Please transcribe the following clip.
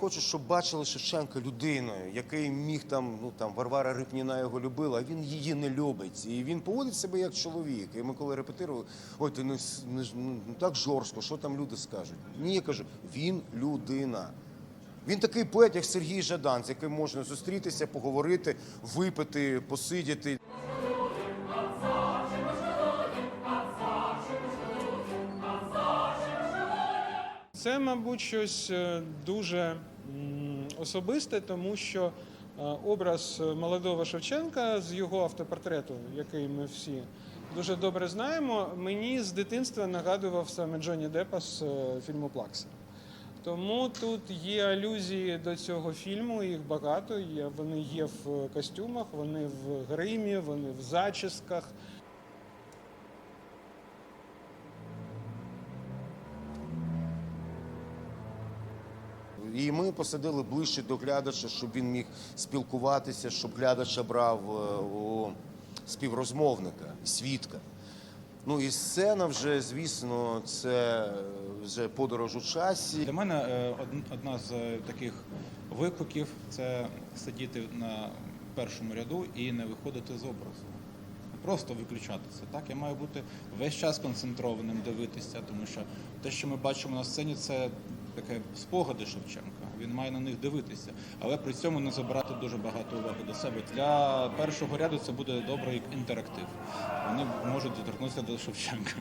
хочу, щоб бачили Шевченка людиною, який міг там, ну там Варвара Рипніна його любила, а він її не любить. І він поводить себе як чоловік. І ми коли репетирували, ой, ти не, не, ну, не так жорстко, що там люди скажуть. Ні, я кажу, він людина. Він такий поет, як Сергій Жадан, з яким можна зустрітися, поговорити, випити, посидіти. Це, мабуть, щось е, дуже особисте, тому що е, образ молодого Шевченка з його автопортрету, який ми всі дуже добре знаємо, мені з дитинства нагадував саме Джонні Деппа з е, фільму Плакса. Тому тут є алюзії до цього фільму, їх багато. Вони є в костюмах, вони в гримі, вони в зачісках. І ми посадили ближче до глядача, щоб він міг спілкуватися, щоб глядач брав е, у співрозмовника, свідка. Ну і сцена вже, звісно, це вже подорож у часі. Для мене е, одна з е, таких викликів це сидіти на першому ряду і не виходити з образу. Просто виключатися. Так, я маю бути весь час концентрованим, дивитися, тому що те, що ми бачимо на сцені, це таке спогади Шевченка. Він має на них дивитися, але при цьому не забирати дуже багато уваги до себе. Для першого ряду це буде добрий інтерактив. Вони можуть доторкнутися до Шевченка.